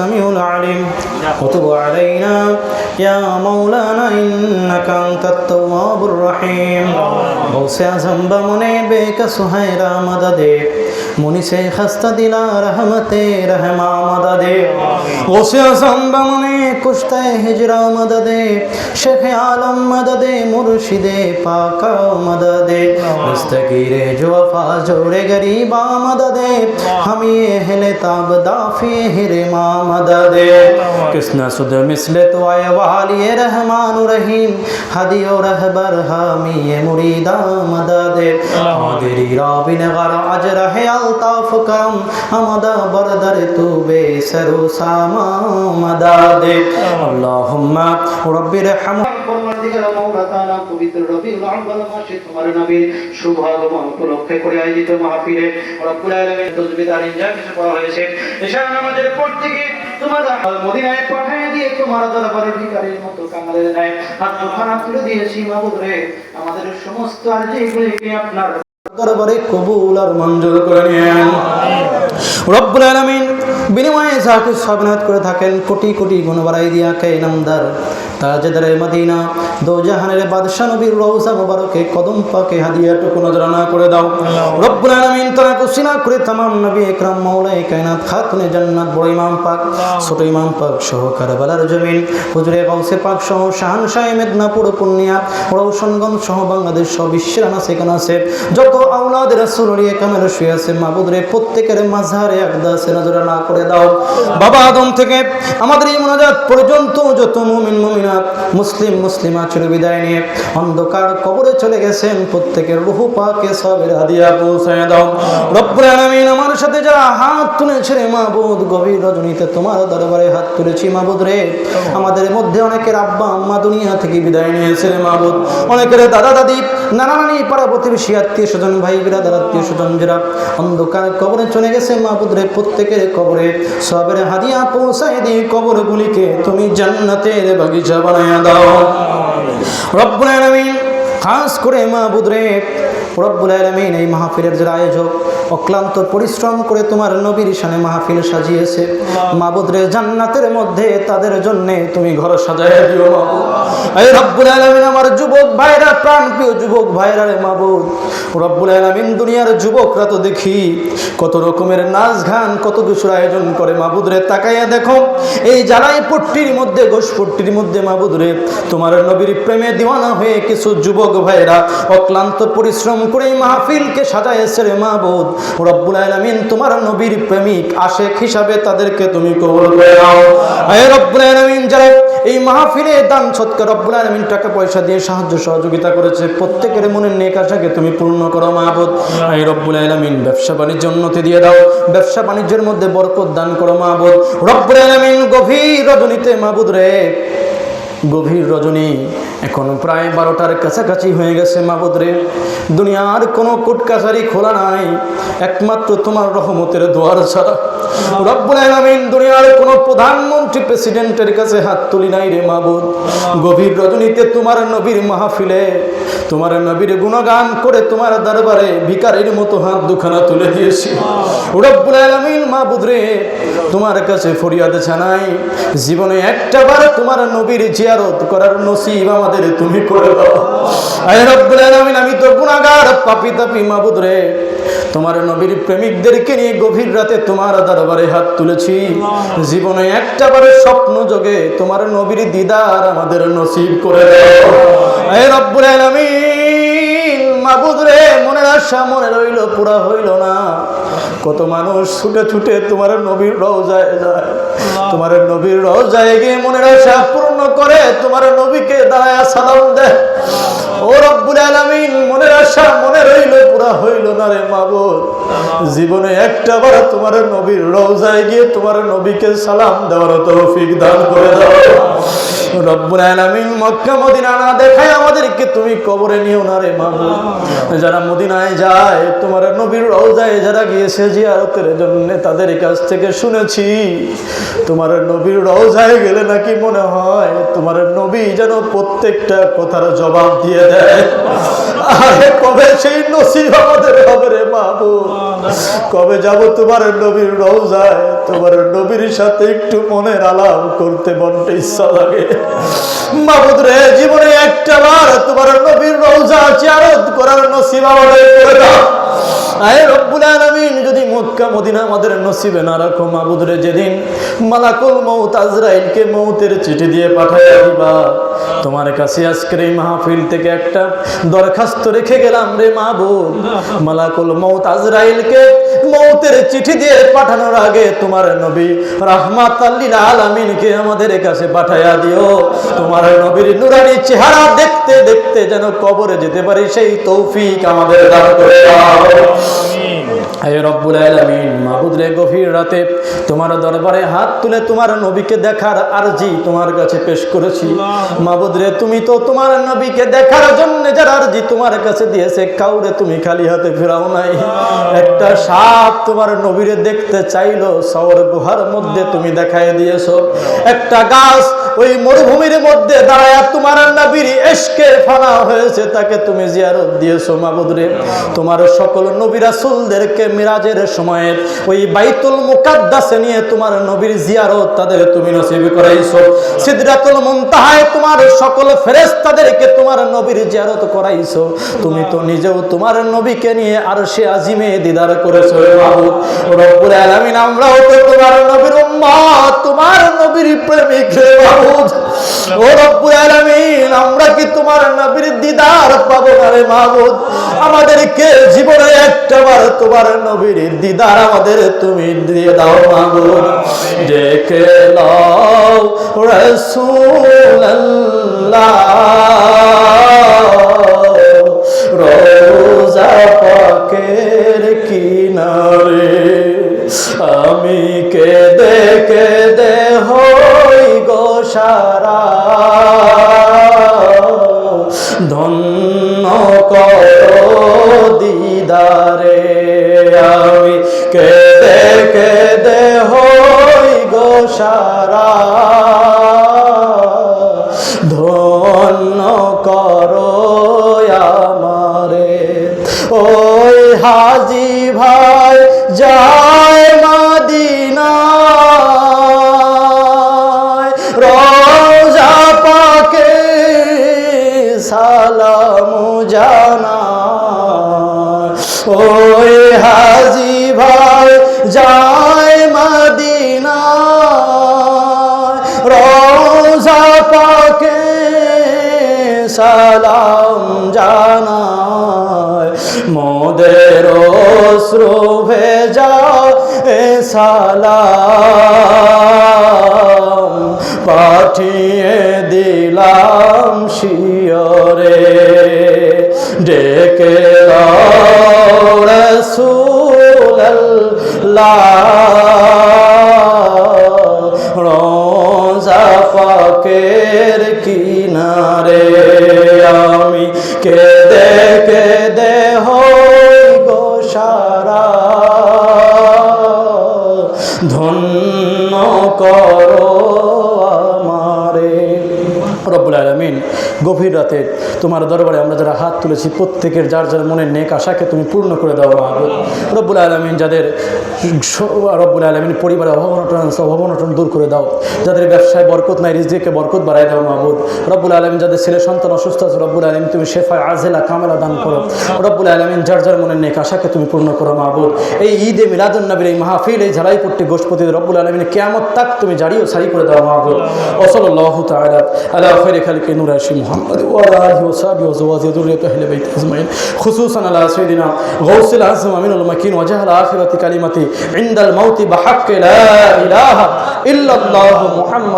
السميع العليم. وتب علينا يا مولانا إنك أنت التواب الرحيم. غوث أعظم بمني بك سهيرا مددي মনীষে খাস্তা দিলা রহমতে রহমা মদদে ওসে সম্ভমনে কুস্তায় হিজরা মদদে শেখ আলম মদদে মুর্শিদে পাকা মদদে মুস্তগিরে জুফা জোরে গরিবা মদদে হামি হেলে তাব দাফি হিরে মা مدد کسنا سد مثل تو آئے والی رحمان و رحیم حدی و رہبر حامی مریدا مدد مدری رابن غر عجر ہے الطاف کرم حمد بردر تو بے سر و ساما مدد اللہم رب رحم পবিত্র রবি রহমান মাসে তোমার নামের শুভ আগমন উপলক্ষে করে আয়োজিত মাহফিলে রব্বুল আলমের তসবিদার ইঞ্জা কিছু করা হয়েছে এছাড়া আমাদের প্রত্যেকে তোমার মদিনায় দিয়ে তুলে দিয়েছি রে। আমাদের সমস্ত আপনার দরবারে কবুল আর মঞ্জুর করে নিয়েন। রব্বুল আলামিন বিনিময়ে যাকে সবনাত করে থাকেন, কোটি কোটি গুণ বাড়াই দিয়া কে নামদার। মদিনা দো জাহানের বাদশা নবীর কদম পাকে করে দাও। রব্বুল তারা কুসিনা করে নবী একরাম কায়নাত খাতুনে জান্নাত, বড় ইমাম পাক, ছোট ইমাম পাক সহ কারবালার জমিন। হুজুরে পাক সহ শাহানশাহ মেদিনীপুর, পূর্ণিয়া রৌশনগঞ্জ সহ বাংলাদেশ সহ বিশ্বের আনা সেখানে আছে যত আউলাদ রাসূল নিয়ে কামের শুয়ে আছে মাবুদ রে প্রত্যেকের মাঝারে আকদাসে নজরে না করে দাও। বাবা আদম থেকে আমাদের এই মোনাজাত পর্যন্ত যত মুমিন মুমিনাত মুসলিম, মুসলিমা ছিল বিদায় নিয়ে অন্ধকার কবরে চলে গেছেন। প্রত্যেকের রুহু পাকে সবের হাদিয়া পৌঁছায় দাও। রব্বুল আলামিন আমার সাথে যারা হাত তুলেছে রে মাবুদ গভীর রজনীতে তোমার দরবারে হাত তুলেছি মাবুদ রে আমাদের মধ্যে অনেকের আব্বা, আম্মা দুনিয়া থেকে বিদায় নিয়েছে রে মাবুদ অনেকের দাদা দাদি নানা নানি পাড়া প্রতিবেশী আত্মীয় স্বজন ভাই বিরাদার আত্মীয় স্বজন যারা অন্ধকার কবরে চলে গেছে মাহবুদরে প্রত্যেকের কবরে। সবের হাদিয়া পৌঁছায় দিয়ে কবরগুলিকে তুমি জান্নাতের বাগিচা বানায় দাও। রব্বুল আলামিন খাস করে মাহবুদ রে রব্বুল আলামিন এই মাহফিলের যারা আয়োজক, অক্লান্ত পরিশ্রম করে তোমার নবীর শানে মাহফিল সাজিয়েছে। মাহবুদ রে জান্নাতের মধ্যে তাদের জন্য তুমি ঘর সাজায় দিও এই রব্বুল আলামিন আমার যুবক ভাইরা, প্রাণ প্রিয় যুবক ভাইরা রে মাহবুদ রব্বুল আলামিন দুনিয়ার যুবকরা তো দেখি, কত রকমের নাচ গান, কত কিছুর আয়োজন করে মাবুদরে। তাকাইয়া দেখো, এই জ্বালাই পট্টির মধ্যে গোস পট্টির মধ্যে মাহবুদ রে তোমার নবীর প্রেমে দিওয়ানা হয়ে কিছু যুবক ভাইরা অক্লান্ত পরিশ্রম করে এই মাহফিলকে সাজাইছে রে মাহবুদ। রব্বুল আলামিন তোমার নবীর প্রেমিক, আশেক হিসাবে তাদেরকে তুমি কবুল করে নাও। আয় রব্বুল আলামিন, যারা এই মাহফিলে দান সৎকার, রব্বুল আলামিন টাকা পয়সা দিয়ে সাহায্য সহযোগিতা করেছে, প্রত্যেকের মনের নেক আশাকে তুমি পূর্ণ করো মাহবুদ। আয় রব্বুল আলামিন, ব্যবসা বাণিজ্য উন্নতি দিয়ে দাও, ব্যবসা বাণিজ্যের মধ্যে বরকত দান করো মাহবুদ। রব্বুল আলামিন গভীর রজনীতে মাহবুদ রে। গভীর রজনী এখন প্রায় বারোটার কাছাকাছি হয়ে গেছে মাবুদরে দুনিয়ার কোনো কোট কাছারি খোলা নাই, একমাত্র তোমার রহমতের দোয়ার ছাড়া। রব্বুল আলামিন দুনিয়ার কোনো প্রধানমন্ত্রী, প্রেসিডেন্টের কাছে হাত তুলি নাই রে মাবুদ গভীর রজনীতে তোমার নবীর মাহফিলে তোমার নবীর গুণগান করে তোমার দরবারে ভিকারের মতো হাত দুখানা তুলে দিয়েছি। রব্বুল আলামিন মাহবুদ রে, তোমার কাছে ফরিয়াদ ছানাই জীবনে একটাবার তোমার নবীর জিয়ারত করার নসিব আমাদের তুমি করে দাও। আয় রব্বুল আমি তো গুনাহগার পাপী তাপি মাহবুদ রে তোমার নবীর প্রেমিকদেরকে নিয়ে গভীর রাতে তোমার দরবারে হাত তুলেছি। জীবনে একটা বারের স্বপ্ন যোগে তোমার নবীর দিদার আমাদের নসিব করে রব্বুল আলামিন মাবুদ রে মনের আশা মনে রইল পুরা হইল না। কত মানুষ ছুটে ছুটে তোমার নবীর রওজায় যায়। তোমার নবীর রওজায় গিয়ে মনের আশা পূর্ণ করে তোমার নবীকে দাঁড়ায় সালাম দেয়। হইল মাবুদ। জীবনে একটা বার তোমার নবীর রওজায় গিয়ে তোমার নবীকে সালাম দেওয়ার তৌফিক দান করে দাও। তাদের কাছ থেকে শুনেছি, তোমার নবীর গেলে নাকি মনে হয় তোমার নবী যেন প্রত্যেকটা কথার জবাব দিয়ে দেয়। কবে সেই নসিব আমাদের হবে রে মাহবুব? কবে যাব তোমার নবীর রওজায়? তোমার নবীর সাথে একটু মনের আলাপ করতে মনটা ইচ্ছা লাগে। মাহবুদ রে, জীবনে একটা বার তোমার নবীর রওজা চিয়ারত করার নসিব আমাদের করে দাও। যদি মক্কা, মদিনা আমাদের নসিবে না রাখো মাহবুদ রে যেদিন মালাকুল মৌত আজরাইলকে মৌতের চিঠি দিয়ে পাঠাইয়া দিবা। তোমার কাছে আজকের এই মাহফিল থেকে একটা দরখাস্ত রেখে গেলাম রে মাহবুব মালাকুল মৌত আজরাইলকে মৌতের চিঠি দিয়ে পাঠানোর আগে তোমার নবী রাহমাত আলামিনকে আমাদের কাছে পাঠাইয়া দিও। তোমার নবীর নুরানি চেহারা দেখতে দেখতে যেন কবরে যেতে পারি, সেই তৌফিক আমাদের দান করে দাও। Amém. হে রব্বুল আলামিন মাহবুদরে গভীর রাতে তোমার দরবারে হাত তুলে তোমার নবীকে দেখার আরজি তোমার কাছে পেশ করেছি। মাহবুদরে তুমি তো তোমার নবীকে দেখার জন্য যারা আরজি তোমার কাছে দিয়েছে, কাউরে তুমি খালি হাতে ফেরাও নাই। একটা সাপ তোমার নবীরে দেখতে চাইলো সওর গুহার মধ্যে তুমি দেখাই দিয়েছ। একটা গাছ ওই মরুভূমির মধ্যে দাঁড়ায় তোমার নবীর এশকে ফানা হয়েছে, তাকে তুমি জিয়ারত দিয়েছ মাহবুদরে তোমার সকল নবী রাসূলদেরকে মিরাজের সময়ে ওই বাইতুল মুকাদ্দাসে নিয়ে তোমার নবীর জিয়ারত তাদের তুমি নসিব করাইছো। সিদরাতুল মুনতাহায় তোমার সকল ফেরেশতাদেরকে তোমার নবীর জিয়ারত করাইছো। তুমি তো নিজেও তোমার নবীকে নিয়ে আরশে আজিমে দিদার করেছ রে মাহবুব। রব্বুল আলামিন, আমরাও তো তোমার নবীর উম্মত, তোমার নবীর প্রেমিক রে মাহবুব। ও রব্বুল আলামিন, আমরা কি তোমার নবীর দিদার পাবো না রে মাহবুব? আমাদেরকে জীবনে একটা বার তোমার নবীর দিদার আমাদের তুমি দিয়ে দাও মাগো। দেখে লও রোজা পাকের কিনারে আমি কেঁদে সারা ধন্য করো আমারে। ওই হাজি ভাই যায় মাদিনায়, রোজা পাকে সালাম জানা ওই হাজি ভাই যায় সালাম জানায় মোদের অশ্রু ভেজা এ সালাম পাঠিয়ে দিলাম শিয়রে ডেকে রসুল্লাহ গভীর রাতে তোমার দরবারে আমরা যারা হাত তুলেছি, প্রত্যেকের যার যার মনের নেক আশাকে তুমি পূর্ণ করে দাও মাহবুব রব্বুল আলমিন যাদের রব্বুল আলমিন পরিবারের অভাবনটন অভাবনটন দূর করে দাও। যাদের ব্যবসায় বরকত নাই, রিজিকে বরকত বাড়াই দাও মাহবুব রব্বুল আলমিন যাদের ছেলে সন্তান অসুস্থ আছে, রব্বুল আলমিন তুমি শেফায় আজেলা, কামেলা দান করো। রব্বুল আলমিন যার যার মনের নেক আশাকে তুমি পূর্ণ করো মাহবুব এই ঈদে মিলাদুন্নবীর এই মাহফিল, এই ঝালাইপুরটি গোষ্পতি রব্বুল আলমিন কেমন তাক তুমি জারিও সারি করে দাও মাহবুব অসল আল্লাহ তালা আলা ফেরে খালিকে নুরাশিম محمد وعلى آله وصحبه وزواجه ذريته أهل بيت اجمعين خصوصا على سيدنا غوث العظم امين المكين وجهل اخره كلمتي عند الموت بحق لا اله الا الله محمد